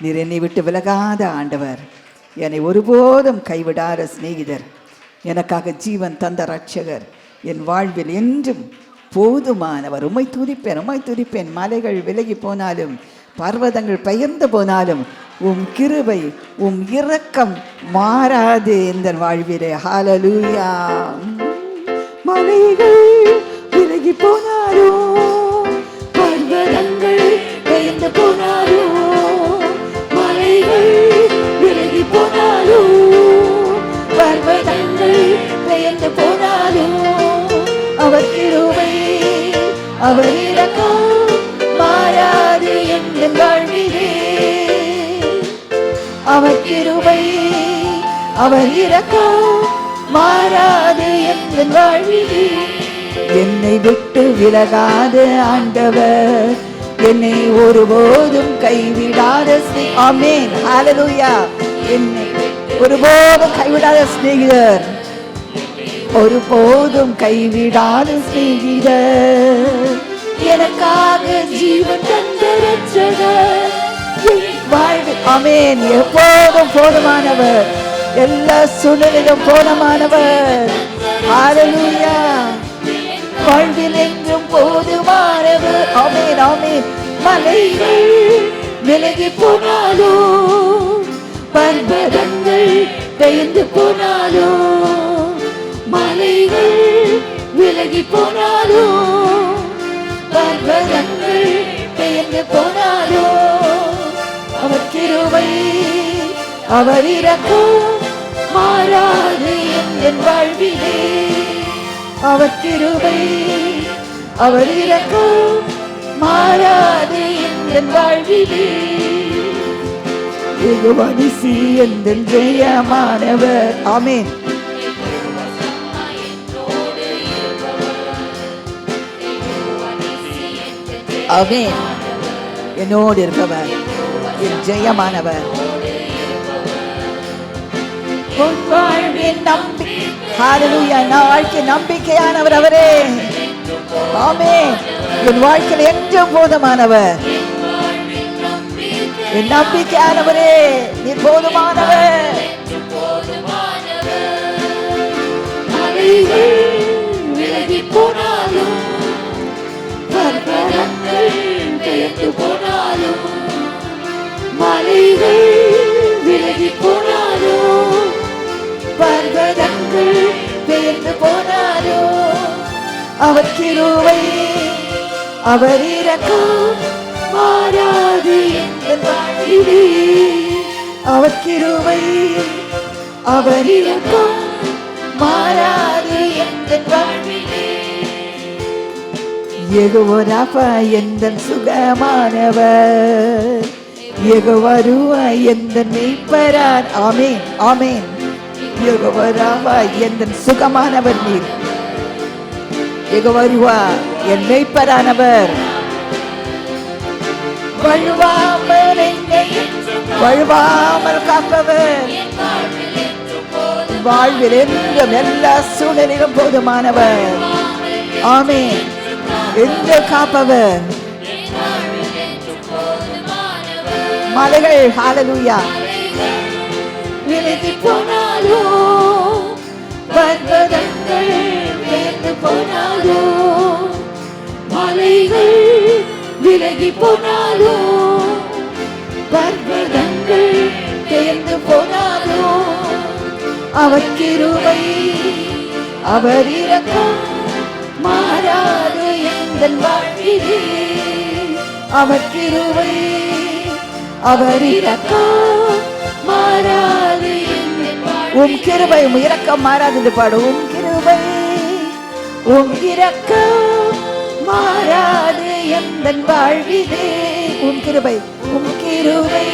நீர் என்னை விட்டு விலகாத ஆண்டவர். என்னை ஒருபோதும் கைவிடாத சிநேகிதர். எனக்காக ஜீவன் தந்த ரட்சகர் என் வாழ்வில் என்றும் போதுமானவர். உமை துதிப்பேன் உமை துதிப்பேன். மலைகள் விலகி போனாலும் பர்வதங்கள் பெயர்ந்து போனாலும் உம் கிருபை உம் இரக்கம் மாறாது இந்த வாழ்விலே. ஹாலலூயா மலைகள் விலகி போன அவர் கிருபை அவர் இரக்கம் மாறாது என்ற வாழ்விலே. என்னை விட்டு விலகாத ஆண்டவர் என்னை ஒருபோதும் கைவிடாத ஸ்நே- ஹalleluya. என்னை ஒருபோதும் கைவிடாத சிநேகிதர் ஒருபோதும் கைவிடாத சிநேகிதர். எனக்காக ஜீவன் தந்த ரட்சகர் என் வாழ்வில் எப்போதும் போதுமானவர். எல்லா சூழலிலும் போதுமானவர். ஹalleluya வாழ்வில் எங்கும் போதுமானவர். அமேன் அமேன் மலைகள் விலகி போனாலும் பர்வதங்கள் பெயர்ந்து போனாலும் மலைகள் விலகி போனாலும் பர்வதங்கள் அவர் இறக்கும் மாறாது என் வாழ்விலே. அவர் திருவை அவர் இறக்கும் மாறாது என் வாழ்விலே. ஏகவனிசி என் ஜெயமானவர். ஆமேன். அவன் என்னோடு இருப்பவர் என் ஜெயமானவர். வாழ்க்கை நம்பிக்கையானவர் அவரே. ஆமே என் வாழ்க்கையில் என்றும் போதுமானவர். என் நம்பிக்கையானவரே நீர் போதுமானவர். விலகி போனாலும் போனாலும் மலைகள் விலகி போ அவர் கிருவை அவர் இரக்கம் மாறாது வாழ்விலே அவர் கிருவை அவர் இறக்கம் மாறாது எங்கள் வாழ்விலே எகுவராபா எந்த சுகமானவர்? எகுவருவ எந்த மெய்ப்பரார் ஆமேன் ஆமேன். எகுவராப எந்த சுகமானவர் நீர்? எகுவருவா என் மெய்ப்பரானவர் வழுவாமல் காப்பவர். வாழ்வில் என்றும் எல்லா சூழ்நிலையிலும் போதுமானவர். ஆமென். என்று காப்பவர். மலைகள் ஹalleluya விலகி போனாலோ விலகி போனாலோ பர்வதங்கள் தேர்ந்து போனாலோ அவர் கிருபை அவர் இறக்கம் மாறாது எங்கள் வாழ்விலே. அவர் கிருபை அவர் இறக்கம் மாறாது உம் கிருபை உம் இறக்கம் மாறாது என்று பாடு. உம் கிருபை உம் இறக்கம் மாறாது அதன் வாழ்விதே உன் கிருபை உன் கிருபை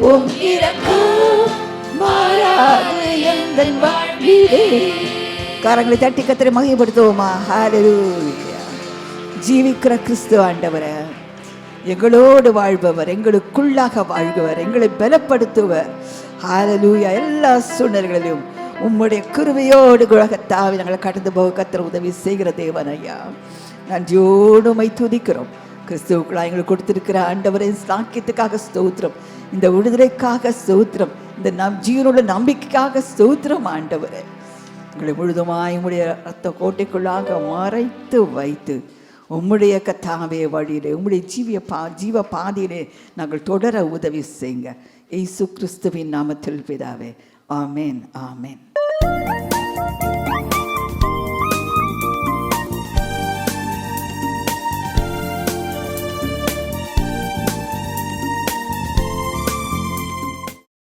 உன் இரக்கம் மாறாது எந்த வாழ்விதே கரங்களை தட்டி கத்திரை மகிமைப்படுத்துவோமா? ஹalleluya ஜீவிக்கிற கிறிஸ்து ஆண்டவர எங்களோடு வாழ்பவர் எங்களுக்குள்ளாக வாழ்பவர் எங்களை பலப்படுத்துவர். ஹalleluya எல்லா சூழ்நிலைகளிலும் உம்முடைய குருவையோடு குழகத்தாவி நாங்கள் கடந்து போக கத்திர உதவி செய்கிற தேவன் ஐயா. நன்றியோடு உம்மை துதிக்கிறோம். கிறிஸ்துவுக்குள்ளா எங்களுக்கு கொடுத்திருக்கிற ஆண்டவரை சாக்கியத்துக்காக ஸ்தோத்திரம். இந்த விடுதலைக்காக ஸ்தோத்திரம். இந்த நம் ஜீவனோட நம்பிக்கைக்காக ஸ்தோத்திரம் ஆண்டவர். எங்களை முழுதுமாய் உங்களுடைய ரத்த கோட்டைக்குள்ளாக மறைத்து வைத்து உம்முடைய கத்தாவே வழியிலே உம்முடைய ஜீவிய பா ஜீவ பாதையிலே நாங்கள் தொடர உதவி செய்யுங்க. இயேசு கிறிஸ்துவின் நாமத்தில் பிதாவே. ஆமேன் ஆமேன்.